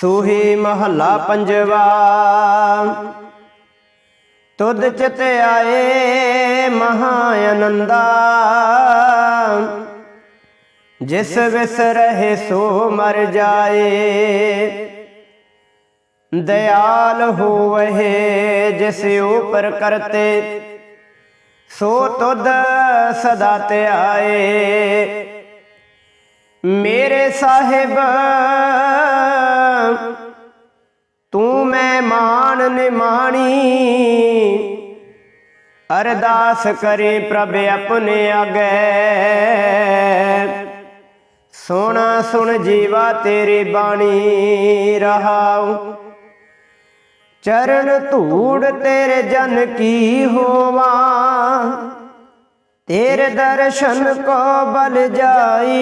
ਸੂਹੀ ਮਹੱਲਾ ਪੰਜਵਾ। ਤੁਧ ਚਿਤ ਆਏ ਮਹਾ ਆਨੰਦਾ ਜਿਸ ਵਿਸ ਰਹੇ ਸੋ ਮਰ ਜਾਏ। ਦਇਆਲ ਹੋਵਹਿ ਜਿਸ ਉਪਰ ਕਰਤੇ। ਸੋ ਤੁਧ ਸਦਾ ਧਿਆਏ। ਮੇਰੇ ਸਾਹਿਬ, ਤੂੰ ਮੈਂ ਮਾਨ ਨਿਮਾਣੀ। ਅਰਦਾਸ ਕਰੇ ਪ੍ਰਭ ਆਪਣੇ ਆਗੇ। ਸੋਣਾ ਸੁਣ ਜੀਵਾ ਤੇਰੀ ਬਾਣੀ ਰਹਾਉ। ਚਰਨ ਧੂੜ ਤੇਰੇ ਜਨ ਕੀ ਹੋਵਾ। ਤੇਰੇ ਦਰਸ਼ਨ ਕੋ ਬਲ ਜਾਈ।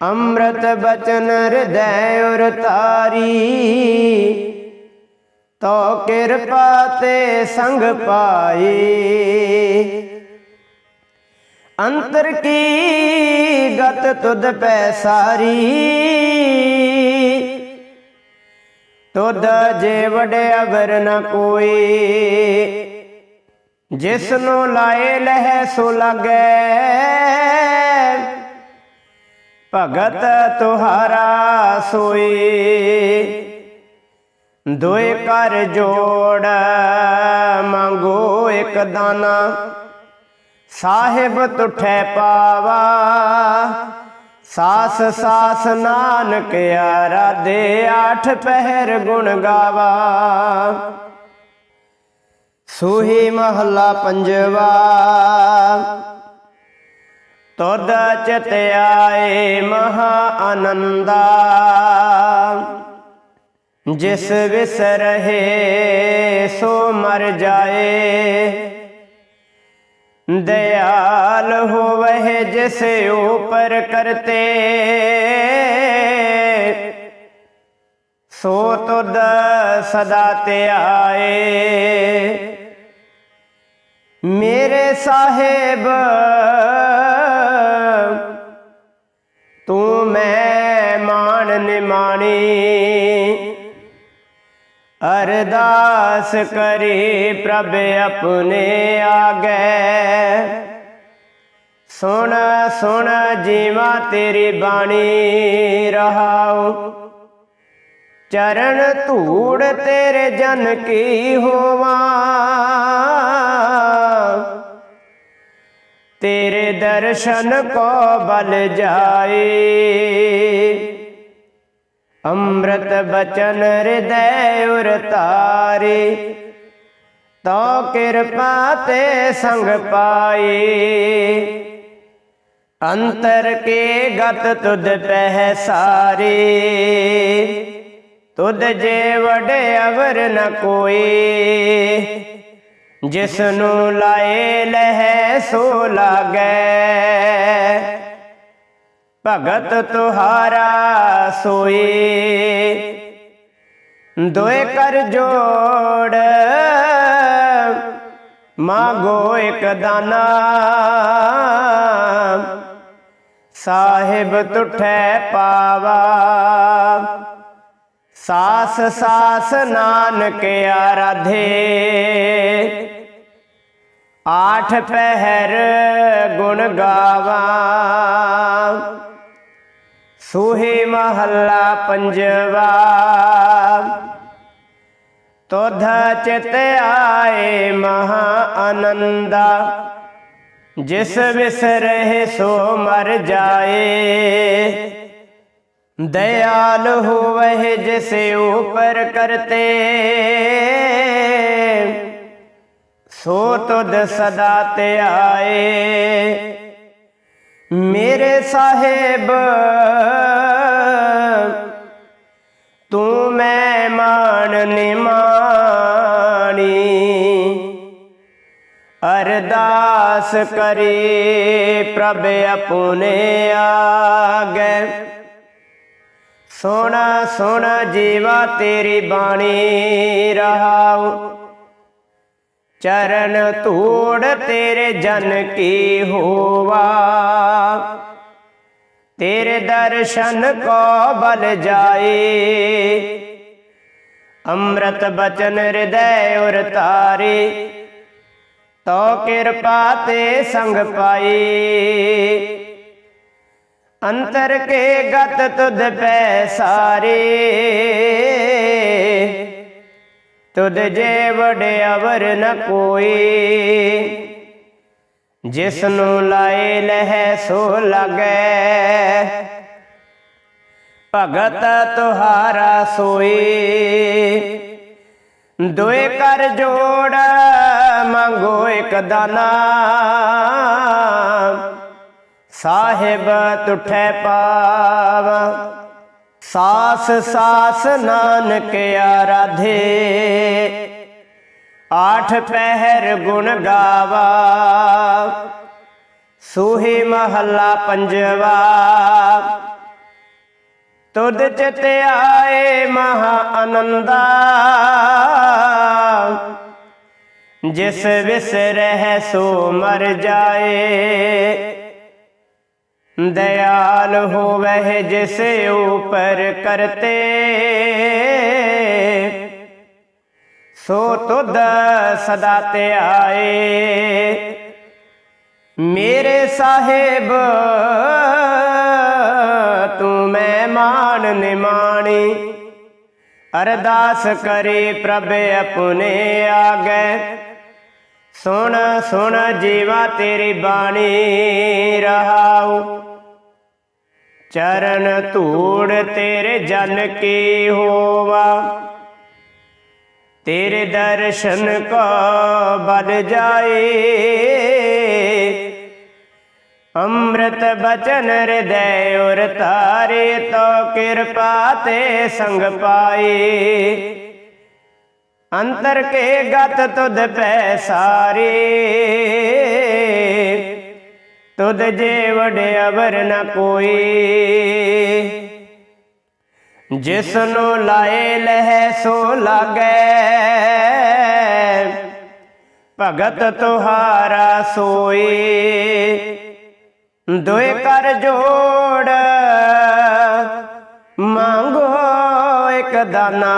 ਅੰਮ੍ਰਿਤ ਬਚਨ ਹਿਰਦੈ ਉਰ ਤਾਰੀ। ਤੋ ਕਿਰਪਾ ਤੇ ਸੰਗ ਪਾਈ ਅੰਤਰ ਕੀ ਗਤ ਤੁਧ ਪੈ ਸਾਰੀ। ਤੁਧ ਜੇ ਵਡੇ ਅਵਰ ਨ ਕੋਈ ਜਿਸ ਨੂੰ ਲਾਏ ਲਹਿ ਸੋ ਲਗੈ। ਭਗਤ ਤੁਹਾਰਾ ਸੋਈ। ਦੋਏ ਕਰ ਜੋੜ ਮੰਗੋ ਇੱਕ ਦਾਨਾ। ਸਾਹਿਬ ਤੁਠੈ ਪਾਵਾ। ਸਾਸ ਸਾਸ ਨਾਨਕ ਆਰਾਧੇ, ਆਠ ਪਹਿਰ ਗੁਣ ਗਾਵਾ। ਸੂਹੀ ਮਹੱਲਾ ਪੰਜਵਾ ਤੁਧ ਚਿਤ ਆਏ ਮਹਾ ਆਨੰਦਾ ਜਿਸ ਵਿਸ ਰਹੇ ਸੋ ਮਰ ਜਾਏ दयाल हो वह जिसे ऊपर करते सो तुद सदा ते आए ਮੇਰੇ ਸਾਹਿਬ, ਤੂੰ ਮੈਂ ਮਾਨ ਨਿਮਾਣੀ। ਅਰਦਾਸ ਕਰੇ ਪ੍ਰਭ ਆਪਣੇ ਆਗੇ। ਸੁਣ ਸੁਣ ਜੀਵਾ ਤੇਰੀ ਬਾਣੀ ਰਹਾਉ। ਚਰਨ ਧੂੜ ਤੇਰੇ ਜਨ ਕੀ ਹੋਵਾਂ। ਤੇਰੇ ਦਰਸ਼ਨ ਕੋ ਬਲ ਜਾਏ। ਅੰਮ੍ਰਿਤ ਬਚਨ ਹਿਰਦੈ ਉਰ ਤੋ ਕਿਰਪਾ ਤੇ ਸੰਗ ਪਾਏ। ਅੰਤਰ ਕੇ ਗਤ ਤੁਧ ਪਹਿ ਸਾਰੇ, ਤੁਧ ਜੇ ਵਡੇ ਅਵਰ ਨ ਕੋਈ ਜਿਸ ਨੂੰ ਲਾਏ ਲਹਿ ਸੋ ਲਾਗੈ। ਭਗਤ ਤੁਹਾਰਾ ਸੋਈ ਦੋਏ ਕਰ ਜੋੜ। ਮਾਗੋ ਇੱਕ ਦਾਨਾ। ਸਾਹਿਬ ਤੁਠੈ ਪਾਵਾ। ਸਾਸ ਸਾਸ ਨਾਨਕ ਆਰਾਧੇ। ਆਠ ਪਹਿਰ ਗੁਣ ਗਾਵਾ। ਸੂਹੇ ਮਹੱਲਾ ਪੰਜਵਾ। ਤੁਧ ਚਿਤ ਆਏ ਮਹਾ ਆਨੰਦਾ। ਜਿਸ ਵਿਸ ਰਹੇ ਸੋ ਮਰ ਜਾਏ। ਦਇਆਲ ਹੋਵਹਿ ਜਿਸ ਉਪਰ ਕਰਤੇ ਸੋ ਤੁਧ ਸਦਾ ਧਿਆਏ ਮੇਰੇ ਸਾਹਿਬ ਤੂੰ ਮੈਂ ਮਾਨ ਨਿਮਾਣੀ ਅਰਦਾਸ ਕਰੇ ਪ੍ਰਭ ਆਪਣੇ ਆਗੇ ਸੋਣਾ ਸੋਣਾ ਜੀਵਾ ਤੇਰੀ ਬਾਣੀ ਰਹਾਉ। ਚਰਨ ਧੂੜ ਤੇਰੇ ਜਨ ਕੀ ਹੋਵਾ। ਤੇਰੇ ਦਰਸ਼ਨ ਕੋ ਬਲ ਜਾਏ। ਅੰਮ੍ਰਿਤ ਬਚਨ ਹਿਰਦੈ ਉਰ ਤਾਰੇ। ਤੋ ਕਿਰਪਾ ਤੇ ਸੰਗ ਪਾਈ ਅੰਤਰ ਕੇ ਗਤ ਤੁਧ ਪੈ ਸਾਰੇ। ਤੁਧ ਜੇ ਵਡੇ ਨ ਕੋਈ ਜਿਸ ਨੂੰ ਲਾਏ ਲਹਿ ਸੋ ਲਗੈ। ਭਗਤ ਤੁਹਾਰਾ ਸੋਏ ਦੋਏ ਕਰ ਜੋੜ ਮੰਗੋ ਇੱਕ ਦਾਨਾ। ਸਾਹਿਬ ਤੁਠੈ ਪਾਵ। ਸਾਸ ਸਾਸ ਨਾਨਕ ਆਰਾਧੇ। ਆਠ ਪਹਿਰ ਗੁਣ ਗਾਵਾ। ਸੂਹੀ ਮਹੱਲਾ ਪੰਜਵਾ। ਤੁਧ ਚਿਤ ਆਏ ਮਹਾ ਆਨੰਦਾ ਜਿਸ ਵਿਸਰਹਿ ਸੋ ਮਰ ਜਾਏ। दयाल हो वह जैसे ऊपर करते सो तो सदाते आए मेरे साहेब तू मैं मान निमानी अरदास करे प्रभ अपने आगे सुन सुन जीवा तेरी बाणी रहाऊ ਚਰਨ ਧੂੜ ਤੇਰੇ ਜਨ ਕੀ ਹੋਵਾ? ਤੇਰੇ ਦਰਸ਼ਨ ਕੋ ਬਲ ਜਾਏ? ਅੰਮ੍ਰਿਤ ਬਚਨ ਹਿਰਦੈ ਉਰ ਤਾਰੇ ਤੋ ਕਿਰਪਾ ਤੇ ਸੰਗ ਪਾਏ। ਅੰਤਰ ਕੇ ਗਤ ਤੁਧ ਪੈ ਸਾਰੇ। ਤੁਧ ਜੇ ਵਡੇ ਅਵਰ ਨ ਕੋਈ। ਜਿਸ ਨੂੰ ਲਾਏ ਲਹਿ ਸੋ ਲਾਗੈ। ਭਗਤ ਤੁਹਾਰਾ ਸੋਈ। ਦੋਏ ਕਰ ਜੋੜ। ਮੰਗੋ ਇੱਕ ਦਾਨਾ।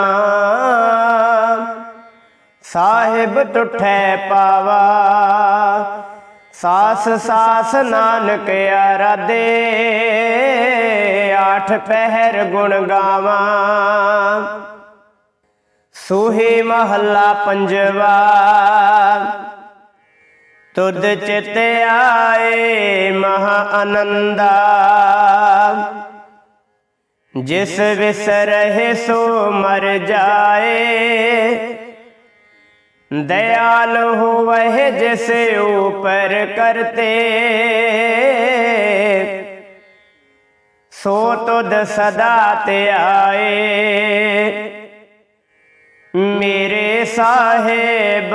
ਸਾਹਿਬ ਟੁੱਠੈ ਪਾਵਾ। ਸਾਸ ਸਾਸ ਨਾਨਕ ਆਰਾਧੇ ਆਠ ਪਹਿਰ ਗੁਣ ਗਾਵਾਂ। ਸੂਹੀ ਮਹੱਲਾ ਪੰਜਵਾ, ਤੁਧ ਚਿਤ ਆਏ ਮਹਾ ਆਨੰਦਾ। ਜਿਸ ਵਿਸਰਹਿ ਸੋ ਮਰ ਜਾਏ दयाल हो वह जिसे ऊपर करते सो तुद सदा ते आए मेरे साहेब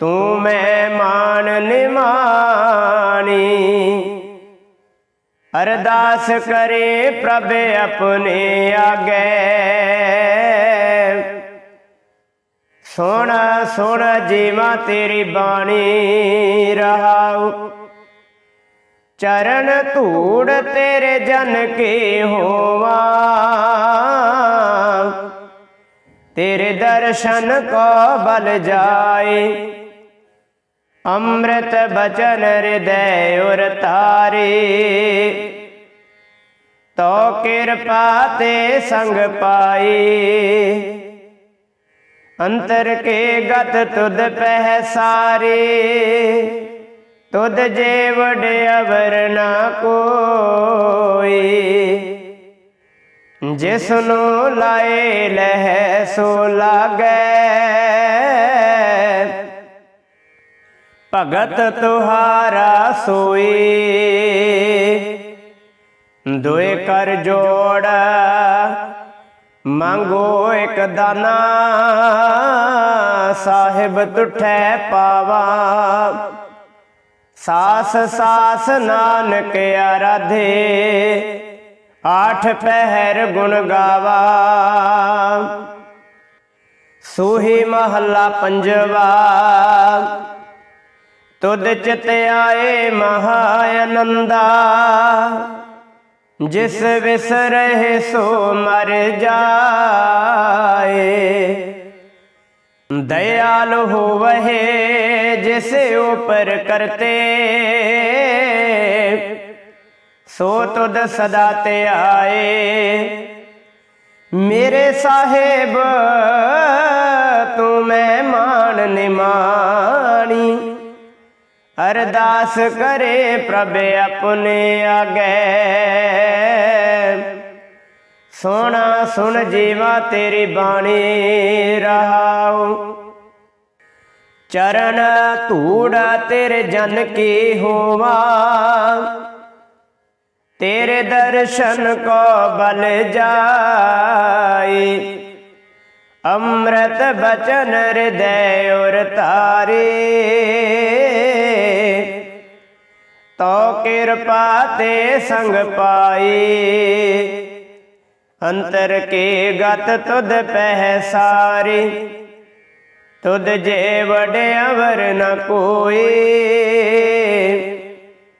तू मैं मान निमानी अरदास करे प्रभ अपने आगे ਸੁਣ ਸੁਣ ਜੀਵਾ ਤੇਰੀ ਬਾਣੀ, ਰਹਾਉ। ਚਰਨ ਧੂੜ ਤੇਰੇ ਜਨ ਕੇ ਹੋਵਾ। ਤੇਰੇ ਦਰਸ਼ਨ ਕੋ ਬਲ ਜਾਏ। ਅੰਮ੍ਰਿਤ ਬਚਨ ਹਿਰਦੈ ਉਰ ਤਾਰੇ। ਤੋ ਕਿਰਪਾ ਤੇ ਸੰਗ ਪਾਈ ਅੰਤਰ ਕੇ ਗਤ ਤੁਧ ਪਹਿ ਸਾਰੇ। ਤੁਧ ਜੇ ਵਡ ਅਵਰ ਨਾ ਕੋਈ। ਜਿਸ ਨੂੰ ਲਾਏ ਲਹਿ ਸੋ ਲਾਗੈ। ਭਗਤ ਤੁਹਾਰਾ ਸੋਈ। ਦੋਏ ਕਰ ਜੋੜ ਮੰਗੋ ਇਕ ਦਾਨਾ, ਸਾਹਿਬ ਤੁਠੈ ਪਾਵਾ। ਸਾਸ ਸਾਸ ਨਾਨਕ ਆਰਾਧੇ, ਆਠ ਪਹਿਰ ਗੁਣ ਗਾਵਾ। ਸੂਹੀ ਮਹੱਲਾ ਪੰਜਵਾ, ਤੁਧ ਚਿਤ ਆਏ ਮਹਾ ਆਨੰਦਾ ਜਿਸ ਵਿਸਰਹਿ ਸੋ ਮਰ ਜਾਏ दयाल हो वहे जिसे ऊपर करते सो तुद सदा ते आए मेरे साहेब तू मैं मान निमानी ਅਰਦਾਸ ਕਰੇ ਪ੍ਰਭ ਆਪਣੇ ਆਗੇ। ਸੋਣਾ ਸੁਣ ਜੀਵਾ ਤੇਰੀ ਬਾਣੀ ਰਹਾਉ। ਚਰਨ ਧੂੜਾ ਤੇਰੇ ਜਨ ਕੀ ਹੋਵਾ। ਤੇਰੇ ਦਰਸ਼ਨ ਕੋ ਬਲ ਜਾਏ ਅੰਮ੍ਰਿਤ ਬਚਨ ਹਿਰਦੈ ਉਰ ਤਾਰੇ। ਤੋ ਕਿਰਪਾ ਤੇ ਸੰਗ ਪਾਈ ਅੰਤਰ ਕੇ ਗਤ ਤੁਧ ਪਹਿ ਸਾਰੀ। ਤੁਧ ਜੇ ਵਡੇ ਅਵਰ ਨ ਕੋਈ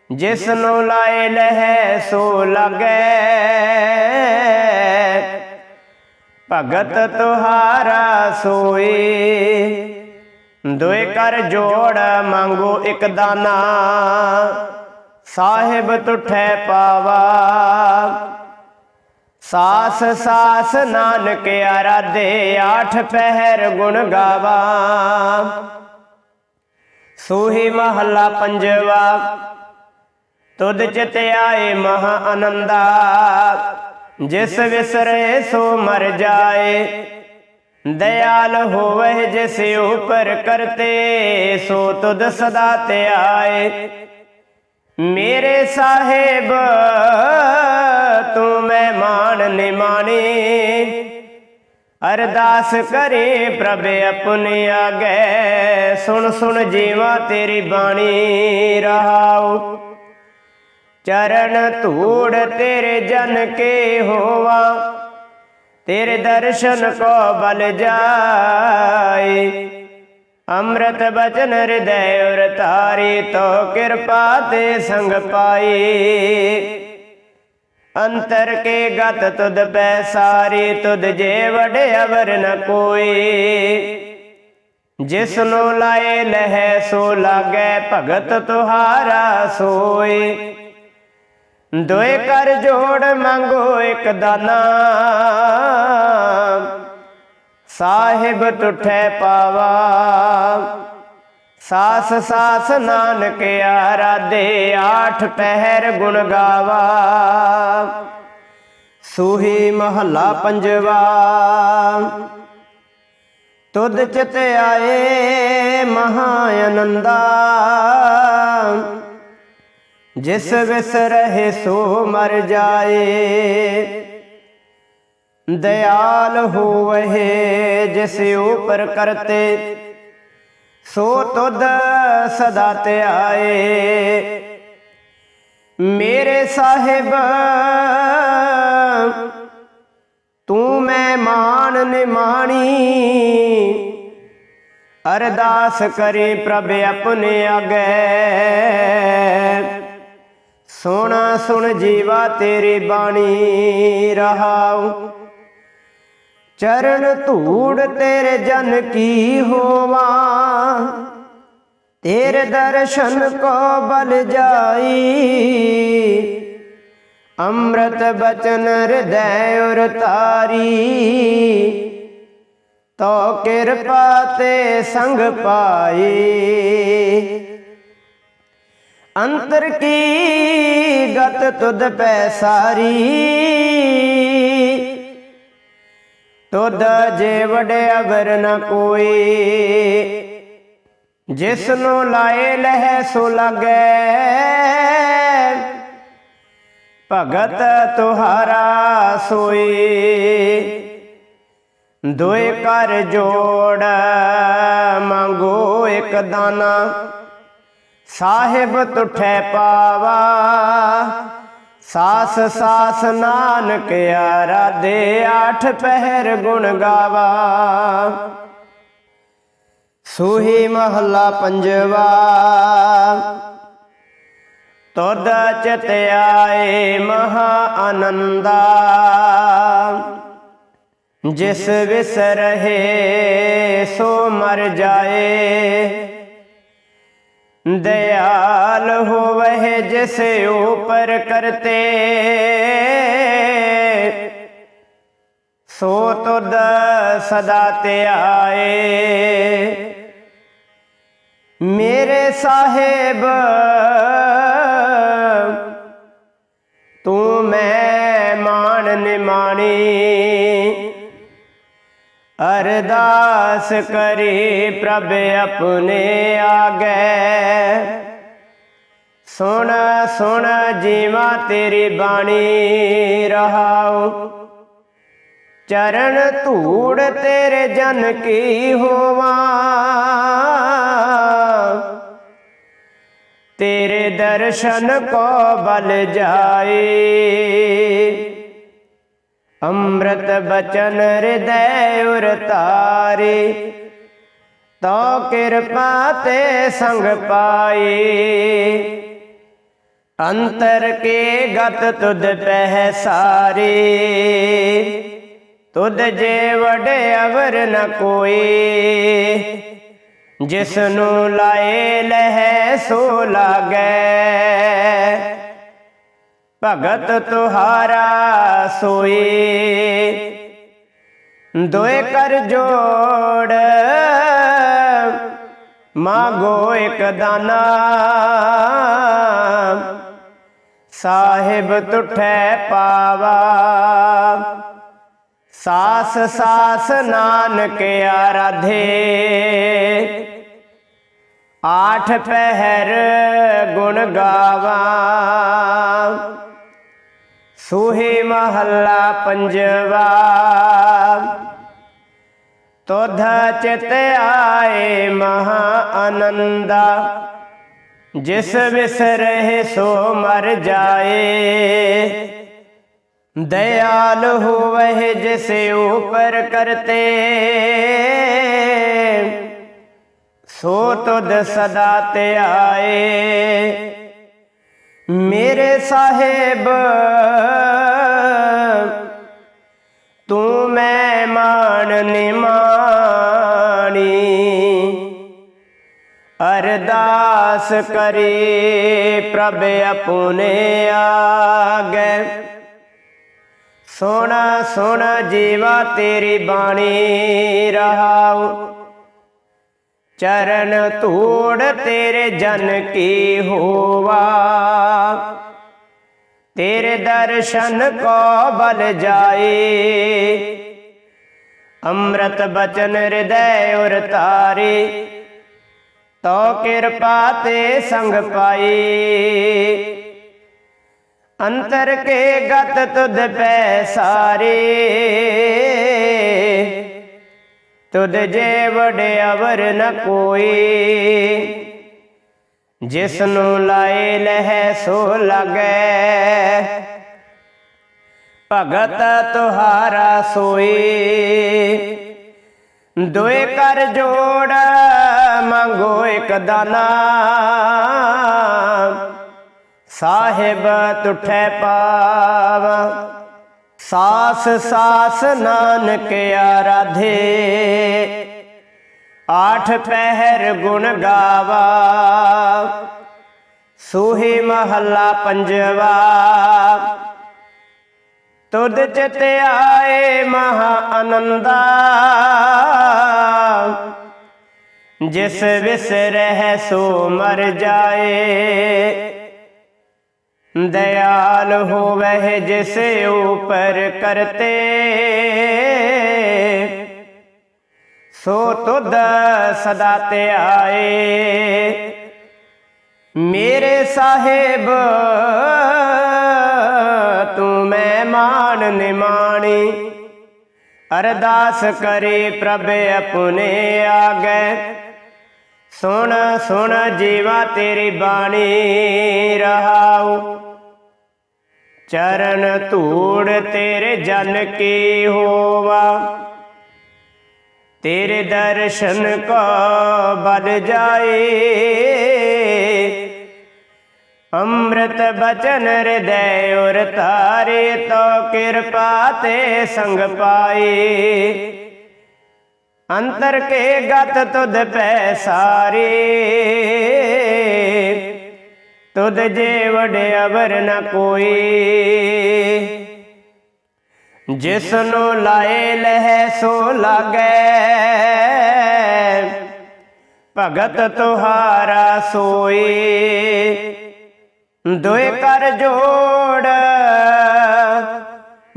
ਜਿਸ ਨੂੰ ਲਾਏ ਲਹਿ ਸੋ ਲਗੈ। ਭਗਤ ਤੁਹਾਰਾ ਸੋਈ ਦੋਏ ਕਰ ਜੋੜ ਮੰਗੋ ਇਕ ਦਾਨਾ। ਸਾਹਿਬ ਤੁਠੈ ਪਾਵਾ। ਸਾਸ ਸਾਸ ਨਾਨਕ ਆਰਾਧੇ, ਆਠ ਪਹਿਰ ਗੁਣ ਗਾਵਾ। ਸੋਹੀ ਮਹੱਲਾ ਪੰਜਵਾ। ਤੁਧ ਚਿਤ ਆਏ ਮਹਾ ਆਨੰਦਾ ਜਿਸ ਵਿਸਰੇ ਸੋ ਮਰ ਜਾਏ, ਦਇਆਲ ਹੋਵੇ ਜਿਸ ਉਪਰ ਕਰਤੇ, ਸੋ ਤੁਧ ਸਦਾ ਤੇ ਆਏ। ਮੇਰੇ ਸਾਹਿਬ, ਤੂੰ ਮੈਂ ਮਾਨ ਨਿਮਾਣੀ, ਅਰਦਾਸ ਕਰੇ ਪ੍ਰਭ ਆਪਣੇ ਆਗੇ। ਸੁਣ ਸੁਣ ਜੀਵਾ ਤੇਰੀ ਬਾਣੀ, ਰਹਾਉ। ਚਰਨ ਧੂੜ ਤੇਰੇ ਜਨ ਕੇ ਹੋਵਾ, ਤੇਰੇ ਦਰਸ਼ਨ ਕੋ ਬਲ ਜਾਏ। ਅੰਮ੍ਰਿਤ ਬਚਨ ਹਿਰਦੈ ਉਰ ਤਾਰੀ ਤੋ ਕਿਰਪਾ ਤੇ ਸੰਗ ਪਾਈ ਅੰਤਰ ਕੇ ਗਤ ਤੁਧ ਪੈ ਸਾਰੀ, ਤੁਧ ਜੇ ਵਡੇ ਅਵਰ ਨ ਕੋਈ ਜਿਸ ਨੂੰ ਲਾਏ ਲਹਿ ਸੋ ਲਾਗੈ ਭਗਤ ਤੁਹਾਰਾ ਸੋਏ। ਦੋਏ ਕਰ ਜੋੜ ਮੰਗੋ ਇੱਕ ਦਾਨਾ। ਸਾਹਿਬ ਟੁੱਠੇ ਪਾਵਾ। ਸਾਸ ਸਾਸ ਨਾਨਕ ਆਰਾਧੇ, ਆਠ ਪਹਿਰ ਗੁਣ ਗਾਵਾ। ਸੂਹੀ ਮਹੱਲਾ ਪੰਜਵਾ। ਤੁਧ ਚਿਤ ਆਏ ਮਹਾ ਆਨੰਦਾ ਜਿਸ ਵਿਸ ਰਹੇ ਸੋ ਮਰ ਜਾਏ दयाल हो वहे जिस ऊपर करते सो तुद सदा ते आए मेरे साहिब तू मैं मान निमाणी अरदास करे प्रभ अपने आगे ਸੋਣਾ ਸੁਣ ਜੀਵਾ ਤੇਰੀ ਬਾਣੀ ਰਹਾਉ। ਚਰਨ ਧੂੜ ਤੇਰੇ ਜਨ ਕੀ ਹੋਵਾ। ਤੇਰੇ ਦਰਸ਼ਨ ਕੋ ਬਲ ਜਾਈ। ਅੰਮ੍ਰਿਤ ਬਚਨ ਹਿਰਦੈ ਉਰ ਤਾਰੀ। ਤੋ ਕਿਰਪਾ ਤੇ ਸੰਗ ਪਾਈ। ਅੰਤਰ ਕੀ ਗਤ ਤੁਧ ਪੈ ਸਾਰੀ? ਤੁਧ ਜੇ ਵਡਿਆ ਵਰ ਨ ਕੋਈ ਜਿਸ ਨੂੰ ਲਾਏ ਲਹਿ ਸੋ ਲਗੈ। ਭਗਤ ਤੁਹਾਰਾ ਸੋਈ, ਦੋਏ ਕਰ ਜੋੜ ਮੰਗੋ ਇੱਕ ਦਾਨਾ। ਸਾਹਿਬ ਤੁਠੈ ਪਾਵਾ। ਸਾਸ ਸਾਸ ਨਾਨਕ ਆਰਾਧੇ, ਆਠ ਪਹਿਰ ਗੁਣ ਗਾਵਾ। ਸੂਹੀ ਮਹੱਲਾ ਪੰਜਵਾ। ਤੁਧ ਚਿਤ ਆਏ ਮਹਾ ਆਨੰਦਾ। ਜਿਸ ਵਿਸਰਹਿ ਸੋ ਮਰ ਜਾਏ। दयाल हो वह जिस ऊपर करते सो तुद सदा ते आए मेरे साहेब तू मैं मान निमाणी ਅਰਦਾਸ ਕਰੀ ਪ੍ਰਭ ਆਪਣੇ ਆਗੇ। ਸੁਣ ਸੁਣ ਜੀਵਾ ਤੇਰੀ ਬਾਣੀ ਰਹਾਉ। ਚਰਨ ਧੂੜ ਤੇਰੇ ਜਨ ਕੀ ਹੋਵਾ। ਤੇਰੇ ਦਰਸ਼ਨ ਕੋ ਬਲ ਜਾਏ। ਅੰਮ੍ਰਿਤ ਬਚਨ ਹਿਰਦੈ ਉਰ ਤੋ ਕਿਰਪਾ ਤੇ ਸੰਗ ਪਾਏ ਅੰਤਰ ਕੇ ਗਤ ਤੁਧ ਪਹਿ ਸਾਰੇ, ਤੁਧ ਜੇ ਵਡੇ ਅਵਰ ਨ ਕੋਈ। ਜਿਸ ਨੂੰ ਲਾਏ ਲਹਿ ਸੋ ਲਾਗੈ ਭਗਤ ਤੁਹਾਰਾ ਸੋਈ ਦੋਏ ਕਰ ਜੋੜ। ਮਾਗੋ ਇੱਕ ਦਾਨਾ। ਸਾਹਿਬ ਤੁਠੈ ਪਾਵਾ। ਸਾਸ ਸਾਸ ਨਾਨਕ ਆਰਾਧੇ। ਆਠ ਪਹਿਰ ਗੁਣ ਗਾਵਾ। ਸੂਹੀ ਮਹੱਲਾ ਪੰਜਵਾ। ਤੋਧ ਚਿਤ ਆਏ ਮਹਾ ਆਨੰਦਾ ਜਿਸ ਵਿਸਰਹਿ ਸੋ ਮਰ ਜਾਏ। ਦਇਆਲ ਹੋਵਹਿ ਜਿਸ ਉਪਰ ਕਰਤੇ। ਸੋ ਤੁਧ ਸਦਾ ਤੇ ਆਏ। ਮੇਰੇ ਸਾਹਿਬ, ਤੂੰ ਮੈਂ ਮਾਨ ਨਿਮਾਣੀ। ਅਰਦਾਸ ਕਰੀ ਪ੍ਰਭ ਆਪਣੇ ਆਗੇ। ਸੁਣ ਸੁਣ ਜੀਵਾ ਤੇਰੀ ਬਾਣੀ ਰਹਾਉ। ਚਰਨ ਧੂੜ ਤੇਰੇ ਜਨ ਕੀ ਹੋਵਾ? ਤੇਰੇ ਦਰਸ਼ਨ ਕੋ ਬਲ ਜਾਏ? ਅੰਮ੍ਰਿਤ ਬਚਨ ਹਿਰਦੈ ਉਰ ਤਾਰੇ, ਤੋ ਕਿਰਪਾ ਤੇ ਸੰਗ ਪਾਈ ਅੰਤਰ ਕੇ ਗਤ ਤੁਧ ਪੈ ਸਾਰੇ। ਤੁਧ ਜੇ ਵਡੇ ਨ ਕੋਈ ਜਿਸ ਨੂੰ ਲਾਏ ਲਹਿ ਸੋ ਲਗੈ। ਭਗਤ ਤੁਹਾਰਾ ਸੋਈ, ਦੋਏ ਕਰ ਜੋੜ ਮੰਗੋ ਇਕ ਦਾਨਾ। ਸਾਹਿਬ ਤੁਠੈ ਪਾਵਾ ਸਾਸ ਸਾਸ ਨਾਨਕ ਆਰਾਧੇ। ਆਠ ਪਹਿਰ ਗੁਣ ਗਾਵਾ। ਸੂਹੀ ਮਹੱਲਾ ਪੰਜਵਾ। ਤੁਧ ਚਿਤ ਆਏ ਮਹਾ ਆਨੰਦਾ ਜਿਸ ਵਿਸਰਹਿ ਸੋ ਮਰ ਜਾਏ। दयाल हो वह जिसे ऊपर करते सो तुद सदा ते आए मेरे साहेब तू मैं मान निमाणी अरदास करे प्रभ अपने आगे ਸੁਣ ਸੁਣ ਜੀਵਾ ਤੇਰੀ ਬਾਣੀ ਰਹਾਉ। ਚਰਨ ਧੂੜ ਤੇਰੇ ਜਨ ਕੀ ਹੋਵਾ। ਤੇਰੇ ਦਰਸ਼ਨ ਕੋ ਬਲ ਜਾਏ। ਅੰਮ੍ਰਿਤ ਬਚਨ ਹਿਰਦੈ ਉਰ ਤਾਰੇ ਤੋ ਕਿਰਪਾ ਤੇ ਸੰਗ ਪਾਏ। ਅੰਤਰ ਕੇ ਗਤ ਤੁਧ ਪੈ ਸਾਰੇ। ਤੁਧ ਜੇ ਵਡੇ ਅਵਰ ਨ ਕੋਈ। ਜਿਸ ਨੂੰ ਲਾਏ ਲਹਿ ਸੋ ਲਾਗੈ। ਭਗਤ ਤੁਹਾਰਾ ਸੋਏ ਦੋਏ ਕਰ ਜੋੜ।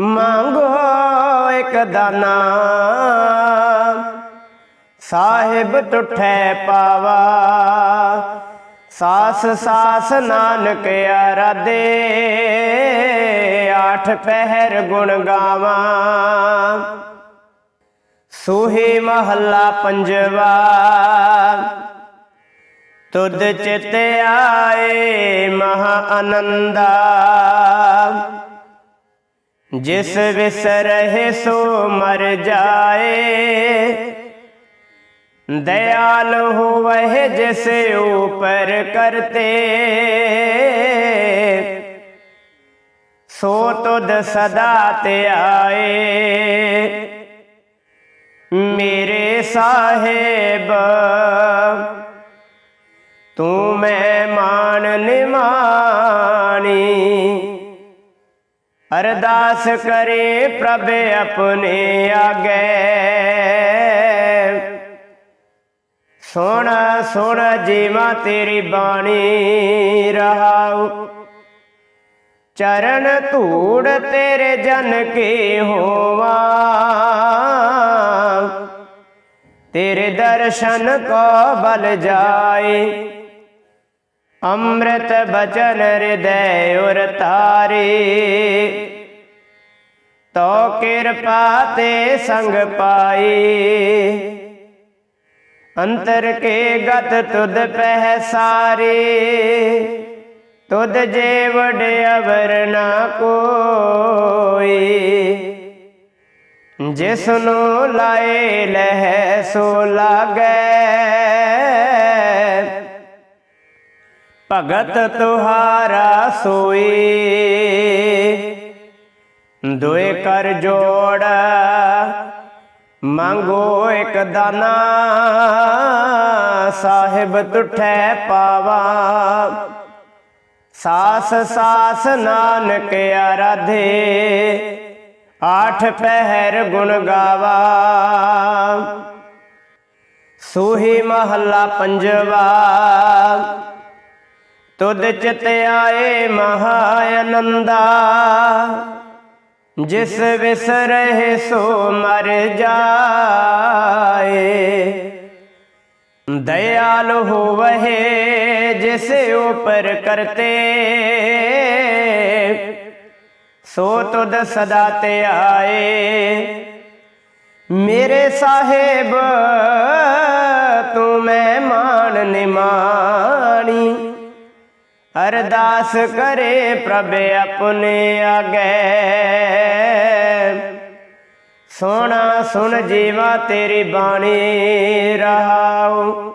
ਮੰਗੋ ਇੱਕ ਦਾਨਾ। ਸਾਹਿਬ ਟੁੱਠੈ ਪਾਵਾ। ਸਾਸ ਸਾਸ ਨਾਨਕ ਆਰਾਧੇ ਆਠ ਪਹਿਰ ਗੁਣ ਗਾਵਾਂ। ਸੋਹੇ ਮਹੱਲਾ ਪੰਜਵਾ, ਤੁਧ ਚਿਤ ਆਏ ਮਹਾ ਆਨੰਦਾ ਜਿਸ ਵਿਸਰਹਿ ਸੋ ਮਰ ਜਾਏ दयाल हो वह जैसे ऊपर करते सो तुद सदा ते आए मेरे साहेब तू मैं मान निमानी अरदास करे प्रभ अपने आगे ਸੁਣ ਸੁਣ ਜੀਵਾ ਤੇਰੀ ਬਾਣੀ ਰਹਾਉ। ਚਰਨ ਧੂੜ ਤੇਰੇ ਜਨ ਕੇ ਹੋਵਾ। ਤੇਰੇ ਦਰਸ਼ਨ ਕੋ ਬਲ ਜਾਏ। ਅੰਮ੍ਰਿਤ ਬਚਨ ਹਿਰਦੈ ਉਰ ਤਾਰੇ। ਤੋ ਕਿਰਪਾ ਤੇ ਸੰਗ ਪਾਈ ਅੰਤਰ ਕੇ ਗਤ ਤੁਧ ਪਹਿ ਸਾਰੇ। ਤੁਧ ਜੇ ਵਡ ਨਾ ਕੋਈ। ਜਿਸ ਨੂੰ ਲਾਏ ਲਹਿ ਸੋ ਲਾਗੈ। ਭਗਤ ਤੁਹਾਰਾ ਸੋਈ। ਦੋਏ ਕਰ ਜੋੜ ਮੰਗੋ ਇੱਕ ਦਾਨਾ, ਸਾਹਿਬ ਤੁਠੈ ਪਾਵਾ। ਸਾਸ ਸਾਸ ਨਾਨਕ ਆਰਾਧੇ, ਆਠ ਪਹਿਰ ਗੁਣ ਗਾਵਾ। ਸੋਹੀ ਮਹੱਲਾ ਪੰਜਵਾ, ਤੁਧ ਚਿਤ ਆਏ ਮਹਾ ਆਨੰਦਾ ਜਿਸ ਵਿਸਰਹਿ ਸੋ ਮਰ ਜਾਏ। ਦਇਆਲ ਹੋਵਹਿ ਜਿਸ ਉਪਰ ਕਰਤੇ। ਸੋ ਤੁਧ ਸਦਾ ਤੇ ਆਏ। ਮੇਰੇ ਸਾਹਿਬ, ਤੂੰ ਮੈਂ ਮਾਨ ਨਿਮਾਣੀ। ਅਰਦਾਸ ਕਰੇ ਪ੍ਰਭ ਆਪਣੇ ਆਗੇ। ਸੋਣਾ ਸੁਣ ਜੀਵਾ ਤੇਰੀ ਬਾਣੀ ਰਹਾਉ।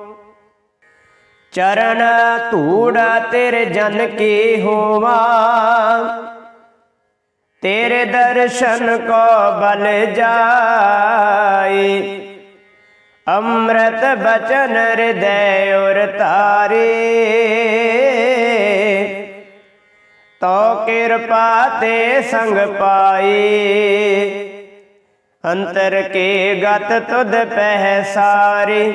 ਚਰਨ ਧੂੜਾ ਤੇਰੇ ਜਨ ਕੀ ਹੋਵਾ। ਤੇਰੇ ਦਰਸ਼ਨ ਕੋ ਬਲ ਜਾਏ। ਅੰਮ੍ਰਿਤ ਬਚਨ ਹਿਰਦੈ ਉਰ ਤਾਰੇ। ਤੋ ਕਿਰਪਾ ਤੇ ਸੰਗ ਪਾਈ ਅੰਤਰ ਕੇ ਗਤ ਤੁਧ ਪਹਿ ਸਾਰੀ।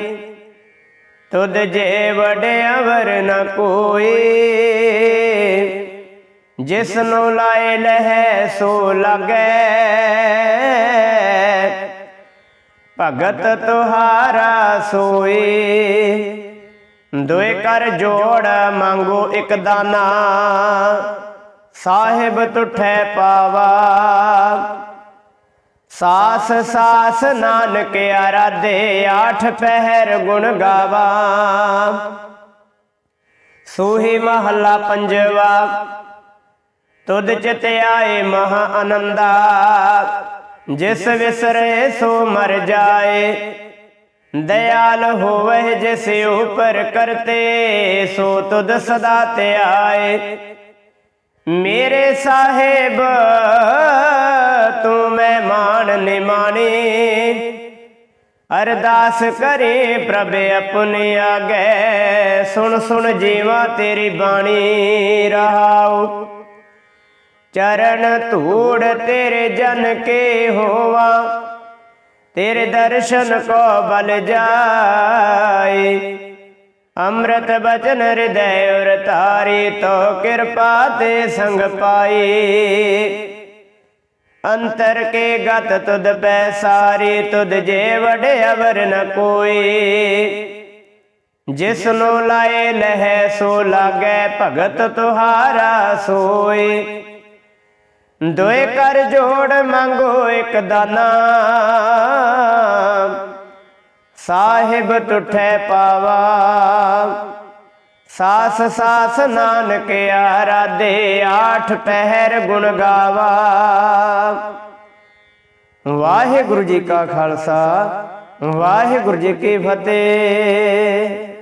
ਤੁਧ ਜੇ ਵਡ ਅਵਰ ਨ ਕੋਈ ਜਿਸ ਨੂੰ ਲਾਏ ਲਹਿ ਸੋ ਲਗੈ। ਭਗਤ ਤੁਹਾਰਾ ਸੋਈ। ਦੋਏ ਕਰ ਜੋੜ ਮੰਗੋ ਇਕ ਦਾਨਾ। ਸਾਹਿਬ ਤੁਠੈ ਪਾਵਾ। ਸਾਸ ਸਾਸ ਨਾਨਕ ਆਰਾਧੇ, ਆਠ ਪਹਿਰ ਗੁਣ ਗਾਵਾ। ਸੋਹੀ ਮਹੱਲਾ ਪੰਜਵਾ। ਤੁਧ ਚਿਤ ਆਏ ਮਹਾ ਆਨੰਦਾ ਜਿਸ ਵਿਸਰੇ ਸੋ ਮਰ ਜਾਏ दयाल होवह जिस ऊपर करते सो तुद सदा त्याए मेरे साहेब तू मैं मान निमानी अरदास करे प्रभ अपने आगे सुन सुन जीवा तेरी बाणी ਚਰਨ ਧੂੜ ਤੇਰੇ ਜਨ ਕੇ ਹੋਵਾ, ਤੇਰੇ ਦਰਸ਼ਨ ਕੋ ਬਲ ਜਾਏ। ਅੰਮ੍ਰਿਤ ਬਚਨ ਹਿਰਦੈ ਉਰ ਤਾਰੀ ਤੋ ਕਿਰਪਾ ਤੇ ਸੰਗ ਪਾਈ ਅੰਤਰ ਕੇ ਗਤ ਤੁਧ ਪੈ ਸਾਰੀ, ਤੁਧ ਜੇ ਵਡੇ ਅਵਰ ਨ ਕੋਈ ਜਿਸ ਨੂੰ ਲਾਏ ਲਹਿ ਸੋ ਲਾਗੈ ਭਗਤ ਤੁਹਾਰਾ ਸੋਏ। ਦੋਏ ਕਰ ਜੋੜ ਮੰਗੋ ਇੱਕ ਦਾਨਾ। ਸਾਹਿਬ ਟੁੱਠੇ ਪਾਵਾ। ਸਾਸ ਸਾਸ ਨਾਨਕ ਆਰਾਧੇ, ਆਠ ਪਹਿਰ ਗੁਣ ਗਾਵਾ। ਵਾਹਿਗੁਰੂ ਜੀ ਕਾ ਖਾਲਸਾ, ਵਾਹਿਗੁਰੂ ਜੀ ਕੀ ਫਤਿਹ।